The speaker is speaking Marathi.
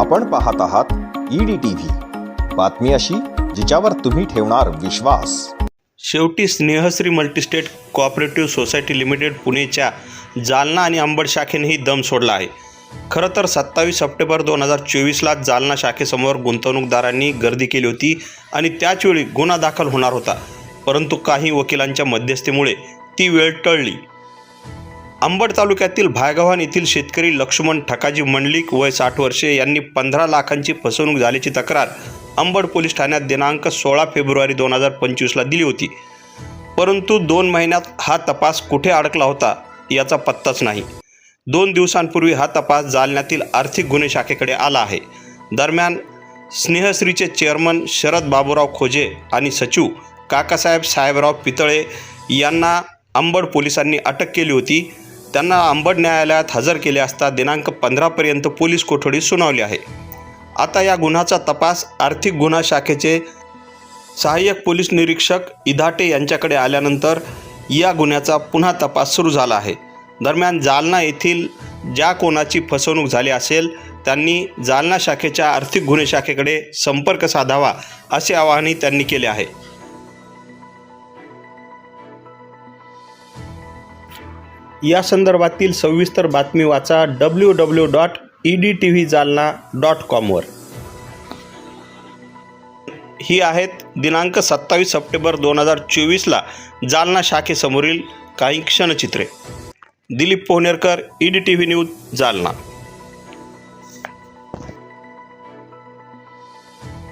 आपण पाहत आहात ईडी टीव्ही बातमी अशी जिच्यावर तुम्ही ठेवणार विश्वास. शेवटी Snehashree multistate cooperative society limited पुणेच्या Jalna आणि अंबड शाखेनेही दम सोडला आहे. खरं तर सत्तावीस सप्टेंबर दोन हजार चोवीसला जालना शाखेसमोर गुंतवणूकदारांनी गर्दी केली होती आणि त्याचवेळी गुन्हा दाखल होणार होता. परंतु काही वकिलांच्या मध्यस्थीमुळे ती वेळ टळली. अंबड तालुक्यातील भायगव्हाण येथील शेतकरी लक्ष्मण ठकाजी मंडलिक वय साठ वर्षे यांनी पंधरा लाखांची फसवणूक झाल्याची तक्रार अंबड पोलीस ठाण्यात दिनांक सोळा फेब्रुवारी दोन हजार पंचवीसला दिली होती. परंतु दोन महिन्यात हा तपास कुठे अडकला होता याचा पत्ताच नाही. दोन दिवसांपूर्वी हा तपास जालन्यातील आर्थिक गुन्हे शाखेकडे आला आहे. दरम्यान स्नेहश्रीचे चेअरमन शरद बाबूराव खोजे आणि सचिव काकासाहेब साहेबराव पितळे यांना अंबड पोलिसांनी अटक केली होती. त्यांना अंबड न्यायालयात हजर केले असता दिनांक पंधरापर्यंत पोलीस कोठडी सुनावली आहे. आता या गुन्ह्याचा तपास आर्थिक गुन्हा शाखेचे सहाय्यक पोलीस निरीक्षक इधाटे यांच्याकडे आल्यानंतर या गुन्ह्याचा पुन्हा तपास सुरू झाला आहे. दरम्यान जालना येथील ज्या कोणाची फसवणूक झाली असेल त्यांनी जालना शाखेच्या आर्थिक गुन्हे शाखेकडे संपर्क साधावा असे आवाहनही त्यांनी केले आहे. या संदर्भातील सविस्तर बातमी वाचा W W dot E D T V Jalna dot कॉमवर ही आहेत दिनांक सत्तावीस सप्टेंबर दोन हजार चोवीसला जालना शाखेसमोरील काही क्षणचित्रे. Dilip Pohnerkar E D T V news Jalna.